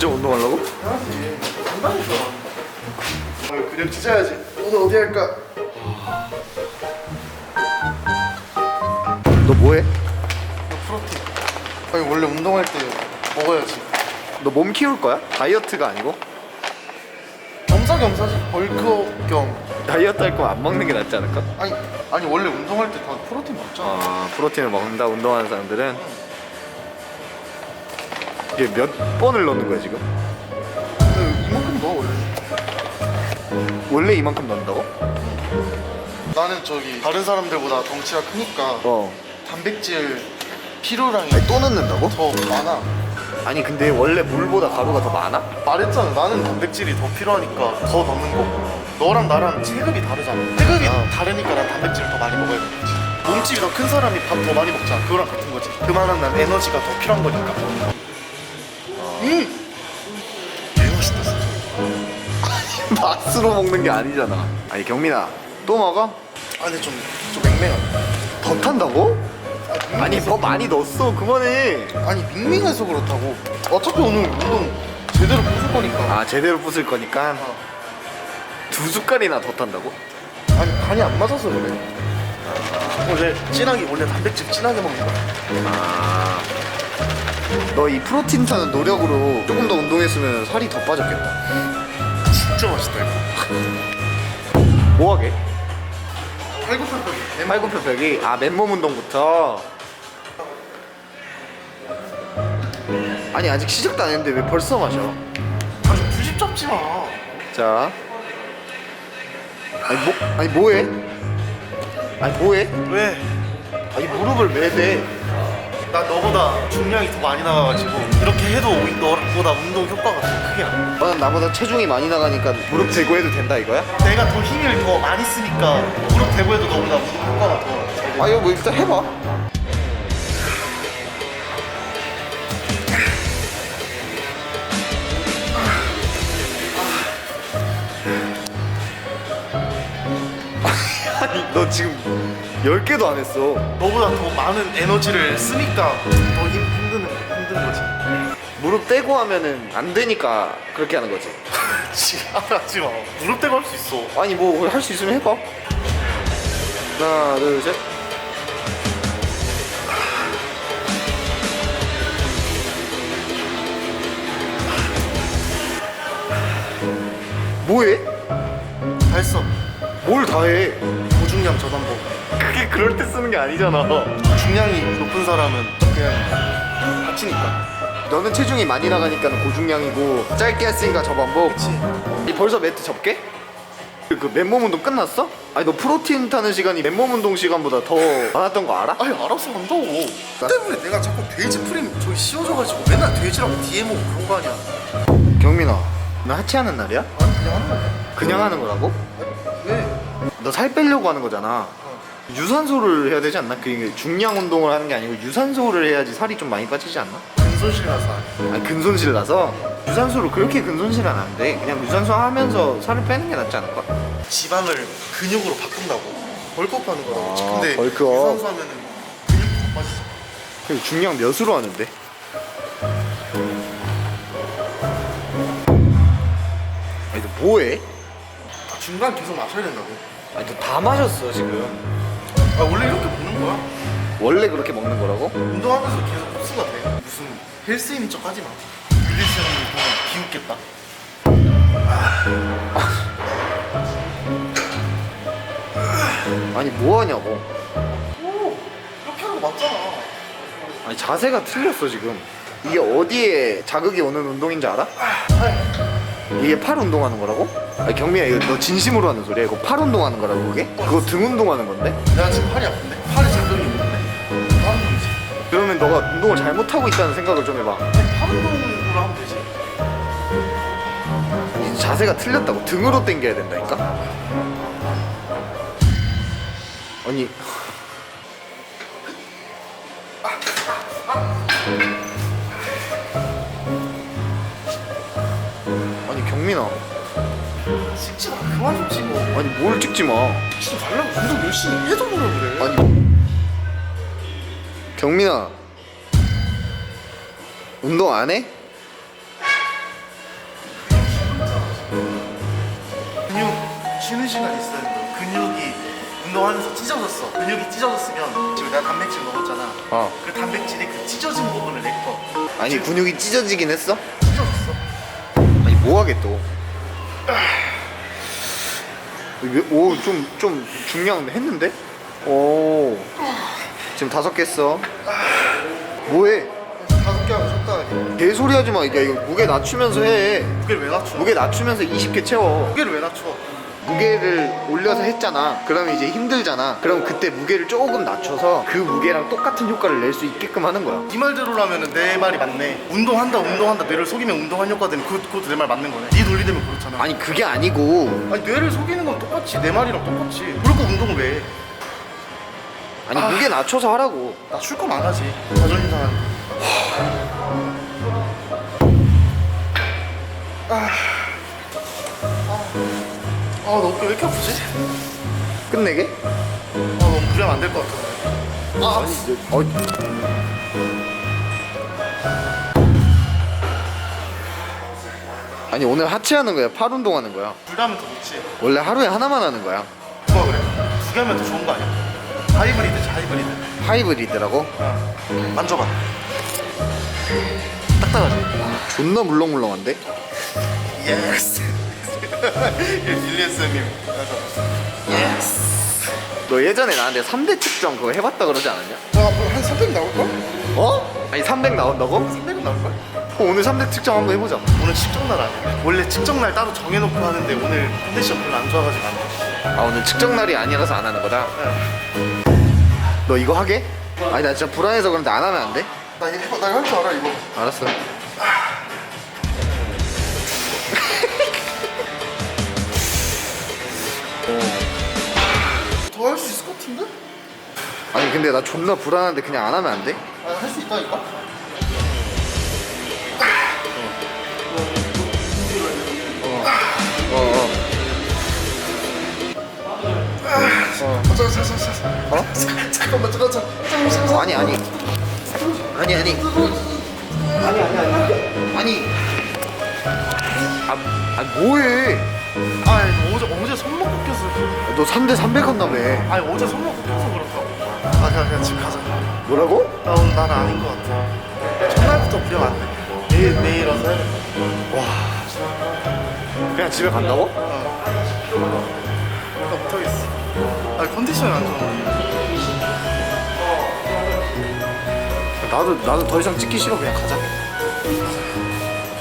진짜 운동하려고? 해야지 아 근육 찢어야지 오늘 어디 할까? 너 뭐해? 프로틴 아니 원래 운동할 때 먹어야지 너 몸 키울 거야? 다이어트가 아니고? 겸사겸사지 벌크업 겸 다이어트 할 거면 안 먹는 게 낫지 않을까? 아니 아니 원래 운동할 때 다 프로틴 먹잖아 아 프로틴을 먹는다 운동하는 사람들은 이게 몇 번을 넣는 거야 지금? 이만큼 넣어 원래 원래 이만큼 넣는다고? 나는 저기 다른 사람들보다 덩치가 크니까 어 단백질 필요량이 아니 또 넣는다고? 더 많아 아니 근데 원래 물보다 가루가 더 많아? 말했잖아 나는 단백질이 더 필요하니까 더 넣는 거고 너랑 나랑 체급이 다르잖아 체급이 아. 다르니까 난 단백질을 더 많이 먹어야 되는 거지 몸집이 더 큰 사람이 밥 더 많이 먹잖아 그거랑 같은 거지 그만한 난 에너지가 더 필요한 거니까 맛으로 먹는 게 아니잖아 아니 경민아 또 먹어? 아니 좀, 좀 맹맹하다 더 탄다고? 아, 아니 더 많이 넣었어 그만해 아니 밍밍해서 그렇다고 어차피 오늘 운동 제대로 부술 거니까 아 제대로 부술 거니까 두 숟갈이나 더 탄다고? 아니 간이 안 맞아서 그래 원래 진하게 원래 단백질 진하게 먹는 거야 아. 너이 프로틴 타는 노력으로 조금 더 운동했으면 살이 더 빠졌겠다. 진짜 맛있다 이거 뭐하게? 팔굽혀펴기 팔굽혀펴기. 아 맨몸 운동부터. 아니 아직 시작도 안 했는데 왜 벌써 마셔? 아좀 부십 잡지 마 자. 아니 뭐 아니 뭐해? 아니 뭐해? 왜? 아니 무릎을 왜 대? 나 너보다 중량이 더 많이 나가가지고 이렇게 해도 너보다 운동 효과가 더 크게 나 너는 나보다 체중이 많이 나가니까 무릎 대고 해도 된다 이거야? 내가 더 힘을 더 많이 쓰니까 무릎 대고 해도 너보다 운동 효과가 더잘 돼. 아 이거 뭐 일단 해봐. 아니 너 지금 10개도 안 했어. 너보다 더 많은 에너지를 쓰니까 더 힘, 힘드는 힘든 거지. 무릎 떼고 하면은 안 되니까 그렇게 하는 거지. 지랄하지 마. 무릎 대고 할 수 있어. 아니 뭐 할 수 있으면 해봐. 하나 둘셋. 뭐해? 다 했어. 뭘 다해? 고중량 저담보 그게 그럴 때 쓰는 게 아니잖아 중량이 높은 사람은 그냥 다치니까 너는 체중이 많이 나가니까 고중량이고 짧게 했으니까 저반복 그치 이 벌써 매트 접게? 그, 그 맨몸 운동 끝났어? 아니 너 프로틴 타는 시간이 맨몸 운동 시간보다 더 많았던 거 알아? 아니 알아서 한다고 그 때문에 내가 자꾸 돼지 프림 저기 씌워져가지고 맨날 돼지라고 DM 오고 그런 거 아니야 경민아 너 하체하는 날이야? 아니 그냥 하는 거야 그냥 하는 거라고? 왜? 너 살 빼려고 하는 거잖아 유산소를 해야 되지 않나? 그게 중량 운동을 하는 게 아니고 유산소를 해야지 살이 좀 많이 빠지지 않나? 근손실 나서. 아니 근손실 나서 유산소로 그렇게 근손실은 안 돼. 그냥 유산소 하면서 살을 빼는 게 낫지 않을까? 지방을 근육으로 바꾼다고 벌크업 하는 거라고 아, 근데 벌크업. 유산소 하면은 근육이 더 빠지잖아 그 중량 몇으로 하는데? 아니 너 뭐해? 아, 중간 계속 마셔야 된다고 아니 너 다 마셨어 지금. 아 원래 이렇게 먹는 거야 원래 그렇게 먹는 거라고? 운동하면서 계속 흡수가 돼 무슨 헬스인인 척 하지 마 릴리스 형님 보면 비웃겠다 아니 뭐 하냐고. 오 이렇게 하는 거 맞잖아 아니 자세가 틀렸어 지금. 이게 어디에 자극이 오는 운동인지 알아? 이게 팔 운동하는 거라고? 아니 경미야 이거 너 진심으로 하는 소리야? 이거 팔 운동하는 거라고 그게? 그거 등 운동하는 건데? 내가 지금 팔이 아픈데? 팔에 자극이 있는데 하는 거지 그러면 너가 운동을 잘못하고 있다는 생각을 좀 해봐. 팔 운동으로 하면 되지 이 자세가 틀렸다고 등으로 당겨야 된다니까? 아니 재민아 찍지 마. 그만 좀 찍어. 아니 뭘 찍지 마. 진짜 말라고. 계속 열심히 해서 뭐라 그래. 아니. 경민아. 운동 안 해? 근육 쉬는 시간 있어 근육이 운동하면서 찢어졌어. 근육이 찢어졌으면 지금 내가 단백질 먹었잖아. 어. 그 단백질이 그 찢어진 부분을 내꺼 아니 근육이 찢어지긴 했어? 찢어졌어. 아니 뭐하게 또 오좀 좀 중량 했는데? 오 지금 다섯 개 써. 뭐해? 다섯 개 하고 하니. 개소리 하지 마. 이거 무게 낮추면서 해. 무게를 왜 낮춰? 무게 낮추면서 20개 채워. 무게를 왜 낮춰? 무게를 올려서 했잖아. 그러면 이제 힘들잖아. 그럼 그때 무게를 조금 낮춰서 그 무게랑 똑같은 효과를 낼 수 있게끔 하는 거야. 네 말대로라면 내 말이 맞네. 운동한다, 운동한다. 뇌를 속이면 운동한 효과 되는 그, 그것도 내 말 맞는 거네. 네 논리대로 그렇잖아. 아니 그게 아니고 아니 뇌를 속이는 건 똑같지. 내 말이랑 똑같이. 그리고 운동을 왜 해? 아니 무게 낮춰서 하라고. 나출 거면 안 하지. 자존심 상하니까. 아, 아, 너 어깨 왜 이렇게 아프지? 끝내게? 아, 너무 무리하면 안 될 것 같아. 아, 어. 아니 오늘 하체 하는 거야? 팔 운동하는 거야? 둘다면 더 좋지. 원래 하루에 하나만 하는 거야. 누가 그래? 두 개 하면 더 좋은 거 아니야? 하이브리드지, 하이브리드. 하이브리드라고? 어. 만져봐. 딱딱하지? 존나 물렁물렁한데? 예스. 릴리스님. 예스. 너 예전에 나한테 3대 측정 그거 해봤다 그러지 않았냐? 나 앞으로 한 300 나올걸? 어? 아니 300 나온다고? 300은 나올걸? 어, 오늘 3대 측정 한번 해보자. 오늘 측정 날 아니야. 원래 측정 날 따로 정해놓고 하는데 오늘 컨디션 별로 안 좋아가지고 안 돼. 아 오늘 측정 날이 아니라서 안 하는 거다. 너 이거 하게? 아니 나 진짜 불안해서 그런데 안 하면 안 돼? 나 이거 해봐. 나할 줄 알아 이거. 알았어. 아니 근데 나 존나 불안한데 그냥 안 하면 안 돼? 아, 할 수 있다니까? 어 잠깐, 잠깐, 잠깐. 어? 잠깐만, 잠깐, 잠깐, 잠깐. 아니 아니. 아니 아니. 아니 아니 아니. 아니. 아, 아 뭐해? 아, 이거 어제 어제 손목 꺾여서. 너 3대 300 한다며. 아니 어제 손목 꺾여서 그렇다고. 아, 그냥 그냥 집 가자. 뭐라고? 나 오늘 난 아닌 것 같아. 첫날부터 무리하면 안 돼. 내일 내일 와서 해야겠다. 그냥 집에 간다고? 나 못하겠어. 아, 컨디션이 안 좋아. 나도 나도 더 이상 찍기 싫어 그냥 가자.